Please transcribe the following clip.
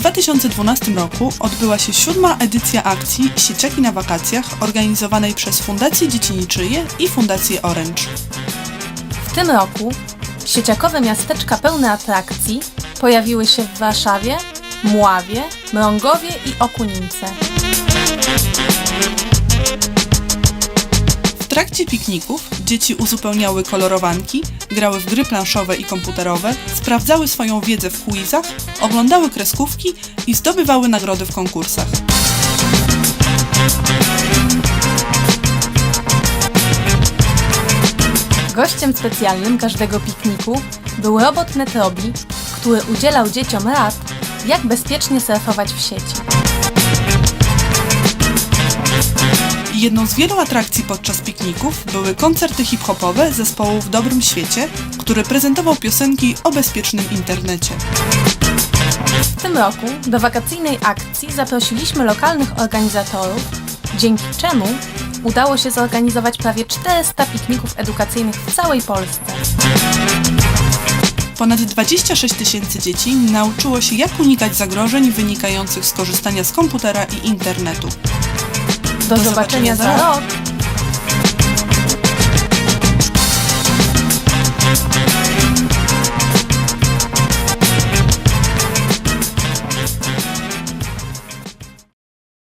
2012 roku odbyła się siódma edycja akcji Sieciaki na wakacjach organizowanej przez Fundację Dzieci Niczyje i Fundację Orange. W tym roku sieciakowe miasteczka pełne atrakcji pojawiły się w Warszawie, Mławie, Mrągowie i Okunince. W trakcie pikników dzieci uzupełniały kolorowanki, grały w gry planszowe i komputerowe, sprawdzały swoją wiedzę w quizach, oglądały kreskówki i zdobywały nagrody w konkursach. Gościem specjalnym każdego pikniku był robot Netrobi, który udzielał dzieciom rad, jak bezpiecznie surfować w sieci. Jedną z wielu atrakcji podczas pikników były koncerty hip-hopowe zespołu w Dobrym Świecie, który prezentował piosenki o bezpiecznym internecie. W tym roku do wakacyjnej akcji zaprosiliśmy lokalnych organizatorów, dzięki czemu udało się zorganizować prawie 400 pikników edukacyjnych w całej Polsce. Ponad 26 tysięcy dzieci nauczyło się, jak unikać zagrożeń wynikających z korzystania z komputera i internetu. Do, zobaczenia za rok!